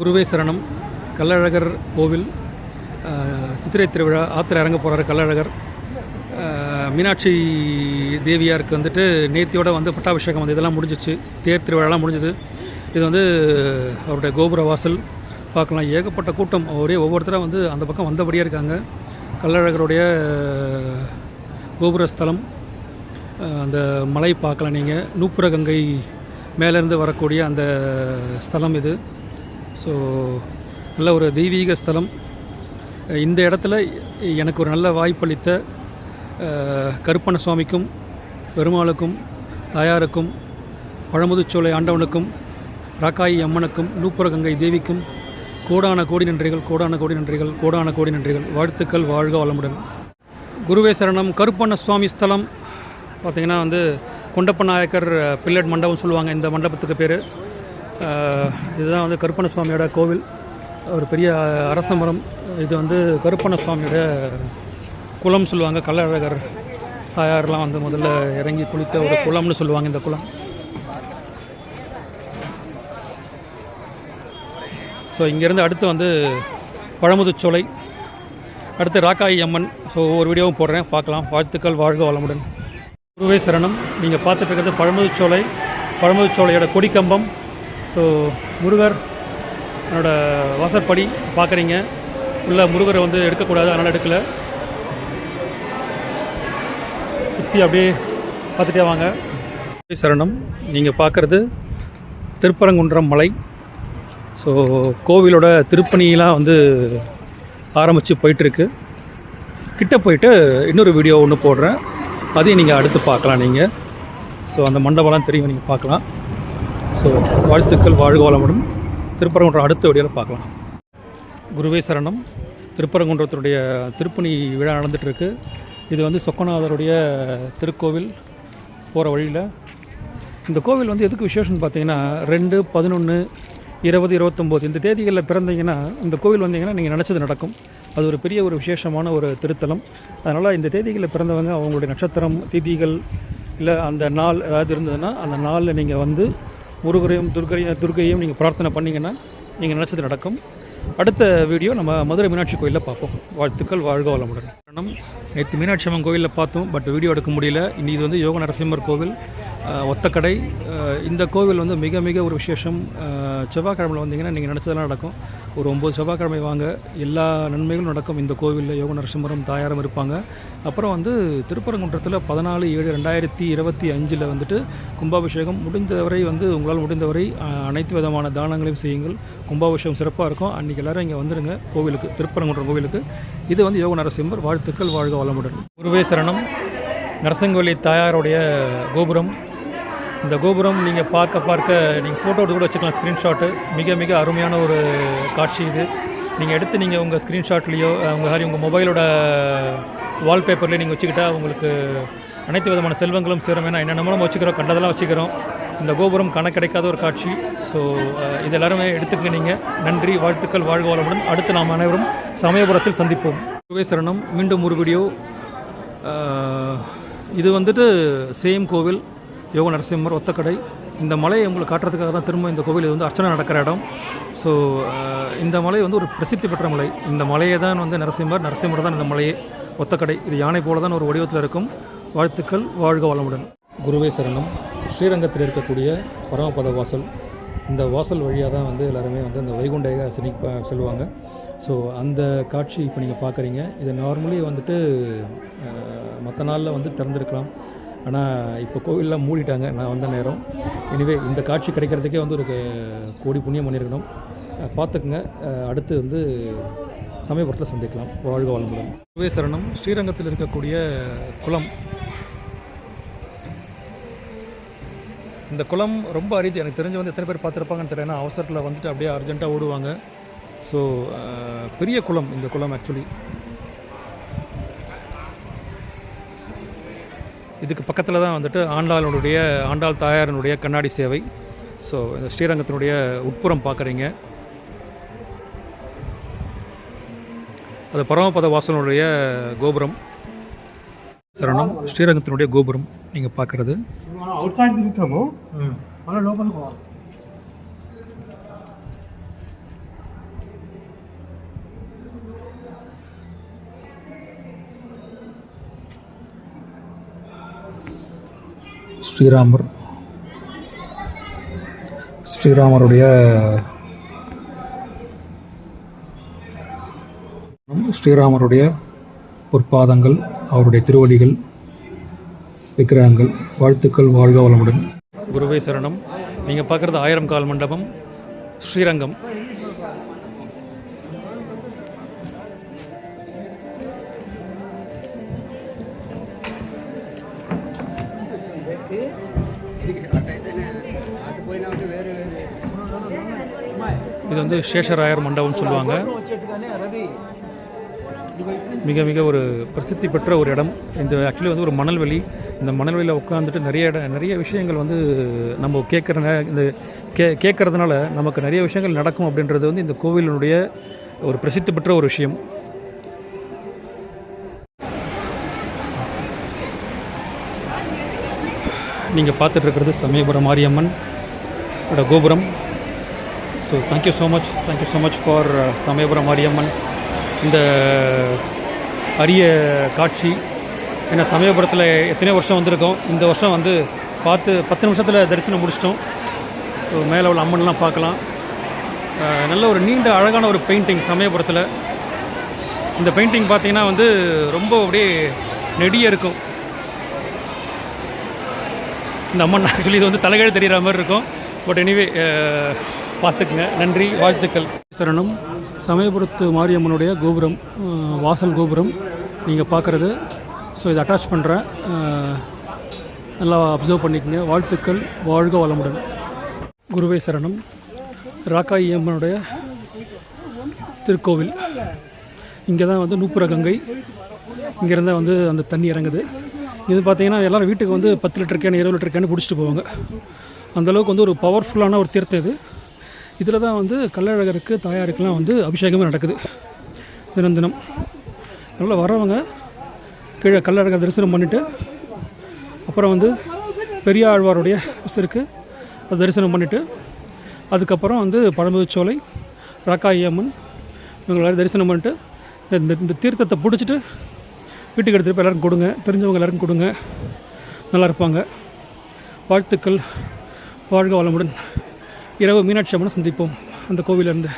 குருவே சரணம். கள்ளழகர் கோவில் சித்திரை திருவிழா ஆற்றுல இறங்க போகிறார் கள்ளழகர். மீனாட்சி தேவியாருக்கு வந்துட்டு நேத்தியோட வந்து பட்டாபிஷேகம் வந்து இதெல்லாம் முடிஞ்சிச்சு. தேர் திருவிழாலாம் முடிஞ்சது. இது வந்து அவருடைய கோபுர வாசல் பார்க்கலாம். ஏகப்பட்ட கூட்டம். ஒரே ஒவ்வொருத்தராக வந்து அந்த பக்கம் வந்தபடியே இருக்காங்க. கள்ளழகருடைய கோபுரஸ்தலம் கோபுர ஸ்தலம் அந்த மலை பார்க்கலாம் நீங்கள் நூப்புர கங்கை மேலேருந்து வரக்கூடிய அந்த ஸ்தலம் இது. ஸோ நல்ல ஒரு தெய்வீக ஸ்தலம். இந்த இடத்துல எனக்கு ஒரு நல்ல வாய்ப்பளித்த கருப்பண சுவாமிக்கும் பெருமாளுக்கும் தாயாருக்கும் பழமுதுச்சோலை ஆண்டவனுக்கும் ராக்காயி அம்மனுக்கும் நூப்புரகங்கை தேவிக்கும் கோடான கோடி நன்றிகள் கோடான கோடி நன்றிகள் கோடான கோடி நன்றிகள். வாழ்த்துக்கள் வாழ்க வளமுடன். குருவே சரணம். கருப்பண்ண சுவாமி ஸ்தலம். பார்த்திங்கன்னா வந்து கொண்டப்ப நாயக்கர் பில்லட் மண்டபம் சொல்லுவாங்க. இந்த மண்டபத்துக்கு பேர். இதுதான் வந்து கருப்பண சுவாமியோட கோவில். ஒரு பெரிய அரச மரம். இது வந்து கருப்பண சுவாமியோட குளம் சொல்லுவாங்க. கள்ளழகர் தாயார்லாம் வந்து முதல்ல இறங்கி குளித்த ஒரு குளம்னு சொல்லுவாங்க இந்த குளம். ஸோ இங்கேருந்து அடுத்து வந்து பழமுதுச்சோலை. அடுத்து ராக்காயி அம்மன். ஸோ ஒவ்வொரு வீடியோவும் போடுறேன். பார்க்கலாம். வாழ்த்துக்கள். வாழ்க வளமுடன். குருவே சரணம். நீங்கள் பார்த்துட்டு இருக்கிறது பழமுதுச்சோலை. பழமுதுச்சோலையோட கொடிக்கம்பம். ஸோ முருகர் என்னோட வாசற்படி பார்க்குறீங்க. உள்ள முருகரை வந்து எடுக்கக்கூடாது அதனால் எடுக்கலை. சுற்றி அப்படியே பார்த்துட்டே வாங்க. சரணம். நீங்கள் பார்க்குறது திருப்பரங்குன்றம் மலை. ஸோ கோவிலோட திருப்பணியெலாம் வந்து ஆரம்பித்து போயிட்டுருக்கு. கிட்ட போயிட்டு இன்னொரு வீடியோ ஒன்று போடுறேன். அதையும் நீங்கள் அடுத்து பார்க்கலாம் நீங்கள் ஸோ அந்த மண்டபம்லாம் தெரியும் நீங்கள் பார்க்கலாம். ஸோ வாழ்த்துக்கள் வாழ்க வளமுடன். திருப்பரங்குன்றம் அடுத்த வழியில் பார்க்கலாம். குருவே சரணம். திருப்பரங்குன்றத்தினுடைய திருப்பணி விழா நடந்துகிட்ருக்கு. இது வந்து சொக்கநாதருடைய திருக்கோவில் போகிற வழியில். இந்த கோவில் வந்து எதுக்கு விசேஷம்னு பார்த்தீங்கன்னா ரெண்டு பதினொன்று இருபது இருபத்தொம்போது இந்த தேதிகளில் பிறந்தீங்கன்னா இந்த கோவில் வந்தீங்கன்னா நீங்கள் நினச்சது நடக்கும். அது ஒரு பெரிய ஒரு விசேஷமான ஒரு திருத்தலம். அதனால் இந்த தேதிகளில் பிறந்தவங்க அவங்களுடைய நட்சத்திரம் திதிகள் இல்லை அந்த நாள் ஏதாவது இருந்ததுன்னா அந்த நாளில் நீங்கள் வந்து முருகரையும் துர்கையும் துர்கையும் நீங்கள் பிரார்த்தனை பண்ணிங்கன்னா நீங்கள் நினச்சது நடக்கும். அடுத்த வீடியோ நம்ம மதுரை மீனாட்சி கோயிலில் பார்ப்போம். வாழ்த்துக்கள் வாழ்க வளமுடன். காரணம் நேற்று மீனாட்சி அம்மன் கோயிலில் பார்த்தோம் பட் வீடியோ எடுக்க முடியல. இன்னி இது வந்து யோக நரசிம்மர் கோவில். ஒத்தக்கடை. இந்த கோவில் வந்து மிக மிக ஒரு விசேஷம். செவ்வாய்க்கிழமையில் வந்தீங்கன்னா நீங்கள் நினச்சதெல்லாம் நடக்கும். ஒரு ஒம்பது செவ்வாய்க்கிழமை வாங்க. எல்லா நன்மைகளும் நடக்கும். இந்த கோவிலில் யோக நரசிம்மரும் தாயாரும் இருப்பாங்க. அப்புறம் வந்து திருப்பரங்குன்றத்தில் பதினாலு ஏழு ரெண்டாயிரத்தி இருபத்தி அஞ்சில் வந்துட்டு கும்பாபிஷேகம் முடிந்தவரை வந்து உங்களால் முடிந்தவரை அனைத்து விதமான தானங்களையும் செய்யுங்கள். கும்பாபிஷேகம் சிறப்பாக இருக்கும். அன்றைக்கி எல்லாரும் இங்கே வந்துடுங்க கோவிலுக்கு திருப்பரங்குன்றம் கோவிலுக்கு. இது வந்து யோக நரசிம்மர் வாழ்த்துக்கள் வாழ்க வளமுடன். குருவே சரணம். நரசிங்கவல்லி தாயாருடைய கோபுரம். இந்த கோபுரம் நீங்கள் பார்க்க பார்க்க நீங்கள் ஃபோட்டோ எடுத்து கூட வச்சுக்கலாம் ஸ்க்ரீன்ஷாட்டு மிக மிக அருமையான ஒரு காட்சி இது. நீங்கள் எடுத்து நீங்கள் உங்கள் ஸ்க்ரீன்ஷாட்லேயோ உங்கள் சாரி உங்கள் மொபைலோட வால்பேப்பர்லேயே நீங்கள் வச்சுக்கிட்டால் உங்களுக்கு அனைத்து விதமான செல்வங்களும் சேரும். ஏன்னா என்னென்னமோ வச்சுக்கிறோம் கண்டதெல்லாம் வச்சுக்கிறோம். இந்த கோபுரம் கணக்கு கிடைக்காத ஒரு காட்சி. ஸோ இது எல்லாருமே எடுத்துக்க நீங்கள் நன்றி வாழ்த்துக்கள் வாழ்க வளமுடன் அடுத்து நாம் அனைவரும் சமயபுரத்தில் சந்திப்போம். சரணம். மீண்டும் ஒரு வீடியோ இது வந்துட்டு சேம் கோவில் யோக நரசிம்மர் ஒத்தக்கடை. இந்த மலையை உங்களுக்கு காட்டுறதுக்காக தான் திரும்ப இந்த கோவில் இது வந்து அர்ச்சனை நடக்கிற இடம். ஸோ இந்த மலை வந்து ஒரு பிரசித்தி பெற்ற மலை. இந்த மலையை தான் வந்து நரசிம்மர் நரசிம்மர் தான் இந்த மலையே. ஒத்தக்கடை. இது யானை போல தான் ஒரு வடிவத்தில் இருக்கும். வாழ்த்துக்கள். வாழ்க வளமுடன். குருவே சரணம். ஸ்ரீரங்கத்தில் இருக்கக்கூடிய பரமபத வாசல் இந்த வாசல் வழியாக தான் வந்து எல்லாருமே வந்து அந்த வைகுண்ட ஏகாசனி செல்வாங்க. ஸோ அந்த காட்சி இப்போ நீங்கள் பார்க்குறீங்க இது நார்மலி வந்துட்டு மற்ற நாளில் வந்து திறந்துருக்கலாம். ஆனால் இப்போ கோவிலெலாம் மூடிட்டாங்க. நான் வந்த நேரம். எனவே இந்த காட்சி கிடைக்கிறதுக்கே வந்து ஒரு கோடி புண்ணியம் பண்ணியிருக்கணும் பார்த்துக்குங்க அடுத்து வந்து சமயபுரத்தில் சந்திக்கலாம். வாழ்க வளமுடன். சரணம். ஸ்ரீரங்கத்தில் இருக்கக்கூடிய குளம். இந்த குளம் ரொம்ப அரிது. எனக்கு தெரிஞ்சு வந்து எத்தனை பேர் பார்த்துருப்பாங்கன்னு தெரியல. ஏன்னா அவசரத்தில் வந்துட்டு அப்படியே அர்ஜென்ட்டாக ஓடுவாங்க. ஸோ பெரிய குளம் இந்த குளம் ஆக்சுவலி இதுக்கு பக்கத்தில் தான் வந்துட்டு ஆண்டாளனுடைய ஆண்டாள் தாயாரினுடைய கண்ணாடி சேவை. ஸோ இந்த ஸ்ரீரங்கத்தினுடைய உட்புறம் பார்க்குறீங்க. அது பரமபத வாசனுடைய கோபுரம். சரணம். ஸ்ரீரங்கத்தினுடைய கோபுரம் நீங்கள் பார்க்குறது. అవుట్ సైడ్ తిరుగుతాము మనం లోపలికి పోవాలి ஸ்ரீராமர். ஸ்ரீராமருடைய ஸ்ரீராமருடைய பொற்பாதங்கள் அவருடைய திருவடிகள் விக்கிரகங்கள் வாழ்த்துக்கள் வாழ்க வளமுடன். குருவே சரணம். நீங்கள் பார்க்குறது ஆயிரம் கால் மண்டபம் ஸ்ரீரங்கம். இது வந்து சேஷராயர் மண்டபம் சொல்லுவாங்க. மிக மிக ஒரு பிரசித்தி பெற்ற ஒரு இடம். இந்த ஆக்சுவலி வந்து ஒரு மணல்வெளி. இந்த மணல்வெளியில் உட்காந்துட்டு நிறைய இடம் நிறைய விஷயங்கள் வந்து நம்ம கேட்குற இந்த கே கேட்குறதுனால நமக்கு நிறைய விஷயங்கள் நடக்கும் அப்படின்றது வந்து இந்த கோவிலினுடைய ஒரு பிரசித்தி பெற்ற ஒரு விஷயம். நீங்கள் பார்த்துட்ருக்கிறது சமயபுரம் மாரியம்மன் கோபுரம். So thank you so much thank you so much for Samayapuram Mariamman. இந்த அரிய காட்சி. ஏன்னா சமயபுரத்தில் எத்தனையோ வருஷம் வந்திருக்கோம். இந்த வருஷம் வந்து பார்த்து பத்து நிமிஷத்தில் தரிசனம் முடிச்சிட்டோம். மேலே உள்ள அம்மன்லாம் பார்க்கலாம். நல்ல ஒரு நீண்ட அழகான ஒரு பெயிண்டிங் சமயபுரத்தில். இந்த பெயிண்டிங் பார்த்தீங்கன்னா வந்து ரொம்ப அப்படியே நெடிய இருக்கும். இந்த அம்மன் ஆக்சுவலி இது வந்து தலைகீழ் தெரிகிற மாதிரி இருக்கும். பட் எனிவே பார்த்துக்குங்க. நன்றி வாழ்த்துக்கள். சரணம். சமயபுரத்து மாரியம்மனுடைய கோபுரம் வாசல் கோபுரம் நீங்கள் பார்க்குறது. ஸோ இதை அட்டாச் பண்ணுறேன் நல்லா அப்சர்வ் பண்ணிக்கங்க. வாழ்த்துக்கள். வாழ்க வளமுடன். குருவே சரணம். ராக்காயி அம்மனுடைய திருக்கோவில். இங்கே தான் வந்து நூப்புர கங்கை. இங்கேருந்தா வந்து அந்த தண்ணி இறங்குது. இது பார்த்தீங்கன்னா எல்லோரும் வீட்டுக்கு வந்து பத்து லிட்டர் கேன் இருபது லிட்டர் கேன் பிடிச்சிட்டு போவாங்க. அந்தளவுக்கு வந்து ஒரு பவர்ஃபுல்லான ஒரு தீர்த்தம் இது. இதில் தான் வந்து கள்ளழகருக்கு தாயாருக்கெல்லாம் வந்து அபிஷேகமே நடக்குது. தினம் தினம். அதனால் வரவங்க கீழே கள்ளழகர் தரிசனம் பண்ணிவிட்டு அப்புறம் வந்து பெரியாழ்வாருடைய இருக்குது அது தரிசனம் பண்ணிவிட்டு அதுக்கப்புறம் வந்து பழமுதிர்ச்சோலை ராக்காயி அம்மன் இவங்களை தரிசனம் பண்ணிட்டு இந்த- இந்த தீர்த்தத்தை பிடிச்சிட்டு வீட்டுக்கு எடுத்துகிட்டு போய் கொடுங்க. தெரிஞ்சவங்க எல்லாருக்கும் கொடுங்க. நல்லா இருப்பாங்க. வாழ்த்துக்கள். வாழ்க வளமுடன். இரவு மீனாட்சி அம்மனை சந்திப்போம் அந்த கோவிலிருந்து.